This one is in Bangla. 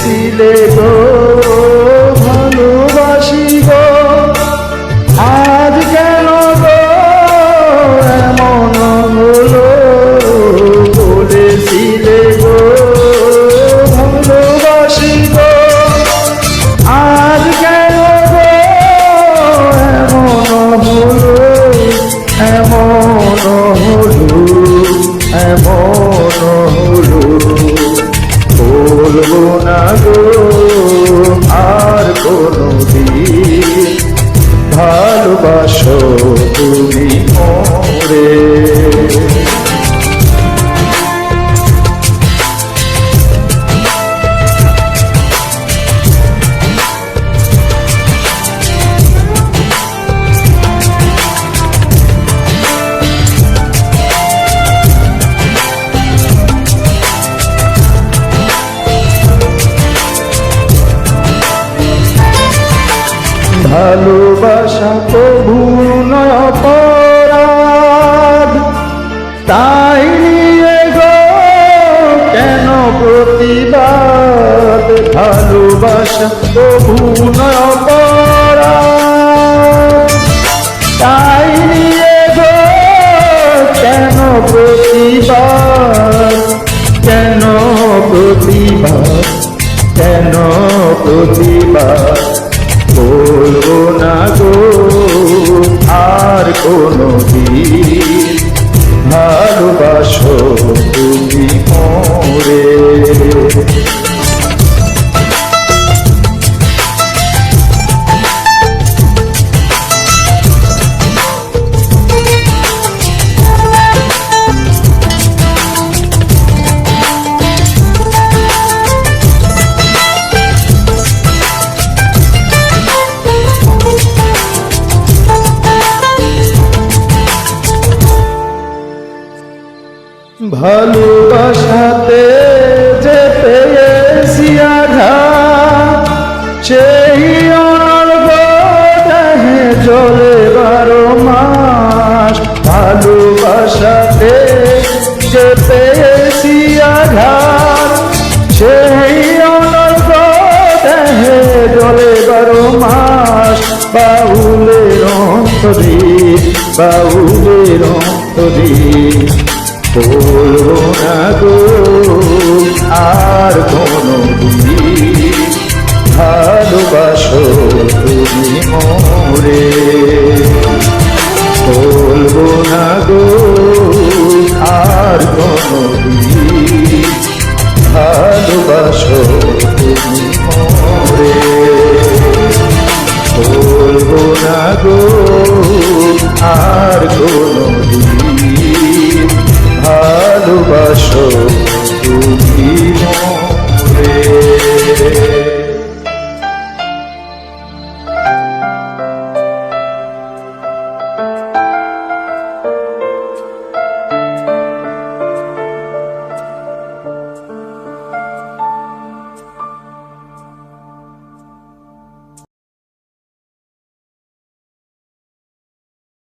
ছিলে গো। ভালোবাসা প্রভু তাই নিয়ে গো, কেন প্রতিবাদ? ভালোবাসা প্রভু তাই নিয়ে গো, কেন প্রতিবাদ? কেন প্রতিবাদ? কেন প্রতিবাদ? ভালোবাসাতে যে পেয়েছি আঘাত, সেই জলে বারো মাস। ভালোবাসাতে যে পেয়েছি আঘাত, সেই অনর্গ দেহে জলে বারো মাস। বাউলের অন্তরে বাউলের অন্তরে। বলব না গো আর কোনো ভালোবাসো তুমি মোরে।